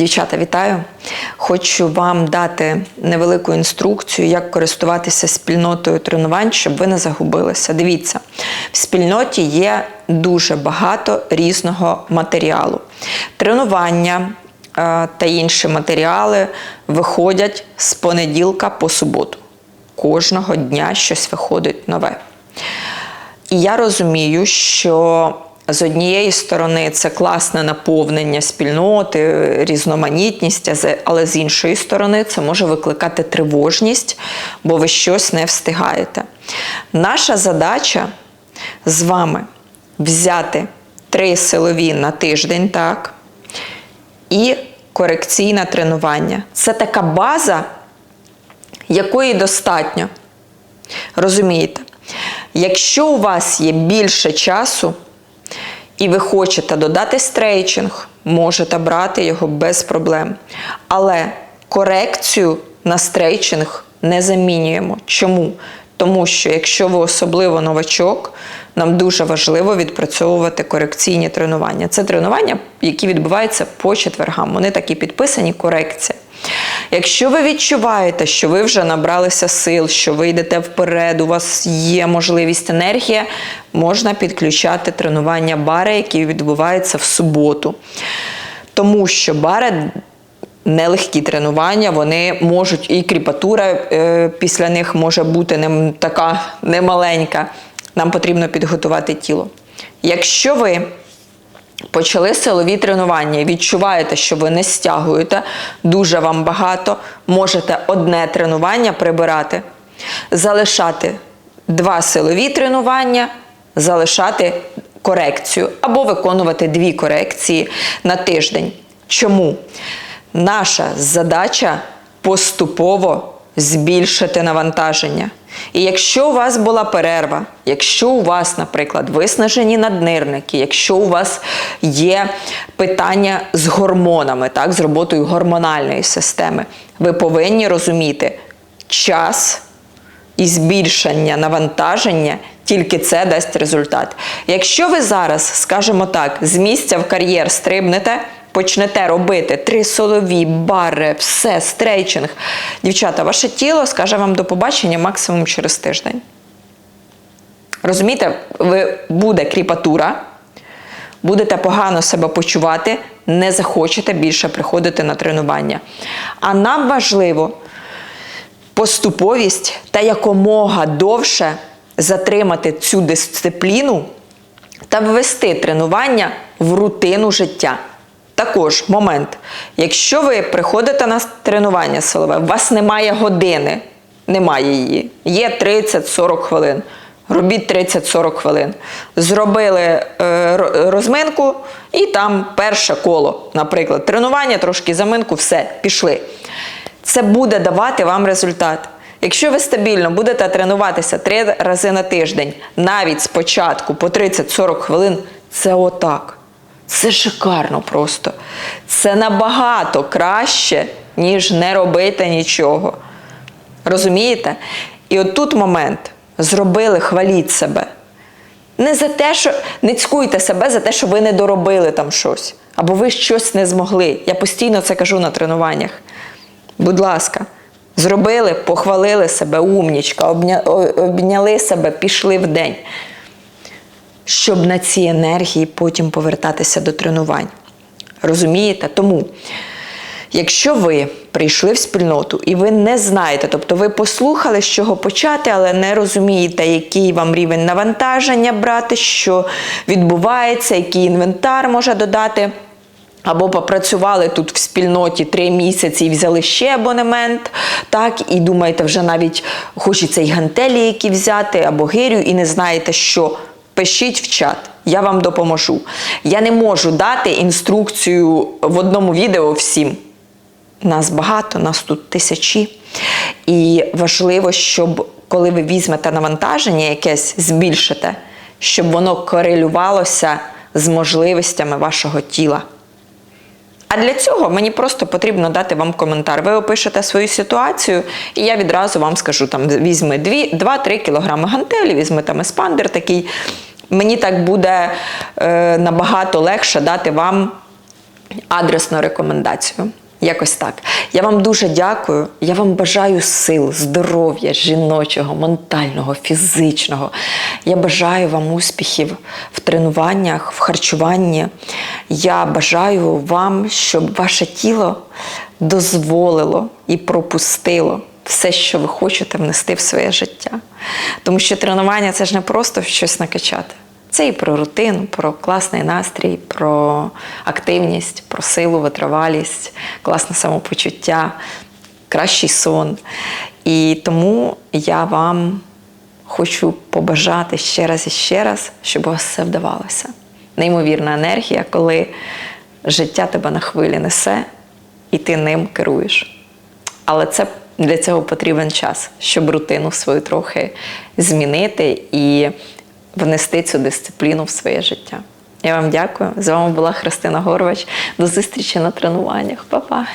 Дівчата, вітаю! Хочу вам дати невелику інструкцію, як користуватися спільнотою тренувань, щоб ви не загубилися. Дивіться, в спільноті є дуже багато різного матеріалу. Тренування е, та інші матеріали виходять з понеділка по суботу. Кожного дня щось виходить нове. І я розумію, що з однієї сторони це класне наповнення спільноти, різноманітність, але з іншої сторони це може викликати тривожність, бо ви щось не встигаєте. Наша задача з вами взяти три силові на тиждень, так, і корекційне тренування. Це така база, якої достатньо. Розумієте? Якщо у вас є більше часу, і ви хочете додати стрейчинг, можете брати його без проблем. Але корекцію на стрейчинг не замінюємо. Чому? Тому що якщо ви особливо новачок, нам дуже важливо відпрацьовувати корекційні тренування. Це тренування, які відбуваються по четвергам. Вони такі підписані корекція. Якщо ви відчуваєте, що ви вже набралися сил, що ви йдете вперед, у вас є можливість енергія, можна підключати тренування бари, які відбуваються в суботу. Тому що бари нелегкі тренування, вони можуть, і кріпатура е, після них може бути не, така немаленька. Нам потрібно підготувати тіло. Якщо ви почали силові тренування. Відчуваєте, що ви не стягуєте. Дуже вам багато, можете одне тренування прибирати, залишати два силові тренування, залишати корекцію. Або виконувати дві корекції на тиждень. Чому? Наша задача поступово збільшити навантаження. І якщо у вас була перерва, якщо у вас, наприклад, виснажені наднирники, якщо у вас є питання з гормонами, так, з роботою гормональної системи, ви повинні розуміти час і збільшення навантаження, тільки це дасть результат. Якщо ви зараз, скажімо так, з місця в кар'єр стрибнете, почнете робити три солові, бари, все, стрейчинг, дівчата, ваше тіло скаже вам до побачення максимум через тиждень. Розумієте, ви буде кріпатура, будете погано себе почувати, не захочете більше приходити на тренування. А нам важливо поступовість та якомога довше затримати цю дисципліну та ввести тренування в рутину життя. Також момент, якщо ви приходите на тренування силове, у вас немає години, немає її, є 30-40 хвилин. Робіть 30-40 хвилин. Зробили е, розминку і там перше коло, наприклад, тренування, трошки заминку, все, пішли. Це буде давати вам результат. Якщо ви стабільно будете тренуватися три рази на тиждень, навіть спочатку по 30-40 хвилин, це отак. Це шикарно просто. Це набагато краще, ніж не робити нічого. Розумієте? І от тут момент. Зробили, хваліть себе. Не за те, що не цькуйте себе за те, що ви не доробили там щось, або ви щось не змогли. Я постійно це кажу на тренуваннях. Будь ласка, зробили, похвалили себе, умнічка, обня- обняли себе, пішли в день щоб на цій енергії потім повертатися до тренувань. Розумієте? Тому, якщо ви прийшли в спільноту і ви не знаєте, тобто ви послухали, з чого почати, але не розумієте, який вам рівень навантаження брати, що відбувається, який інвентар може додати. Або попрацювали тут в спільноті три місяці і взяли ще абонемент, так, і думаєте, вже навіть хочеться й гантелі які взяти, або гирю, і не знаєте, що. Пишіть в чат, я вам допоможу. Я не можу дати інструкцію в одному відео всім. Нас багато, нас тут тисячі. І важливо, щоб коли ви візьмете навантаження якесь, збільшите, щоб воно корелювалося з можливостями вашого тіла. А для цього мені просто потрібно дати вам коментар. Ви опишете свою ситуацію, і я відразу вам скажу: там візьми 2-3 кілограми гантелі, візьми там еспандер такий. Мені так буде е, набагато легше дати вам адресну рекомендацію. Якось так. Я вам дуже дякую. Я вам бажаю сил, здоров'я, жіночого, ментального, фізичного. Я бажаю вам успіхів в тренуваннях, в харчуванні. Я бажаю вам, щоб ваше тіло дозволило і пропустило все, що ви хочете внести в своє життя. Тому що тренування це ж не просто щось накачати. Це і про рутину, про класний настрій, про активність, про силу, витривалість, класне самопочуття, кращий сон. І тому я вам хочу побажати ще раз і ще раз, щоб у вас все вдавалося. Неймовірна енергія, коли життя тебе на хвилі несе, і ти ним керуєш. Але це для цього потрібен час, щоб рутину свою трохи змінити і внести цю дисципліну в своє життя. Я вам дякую. З вами була Христина Горвач. До зустрічі на тренуваннях. Па-па!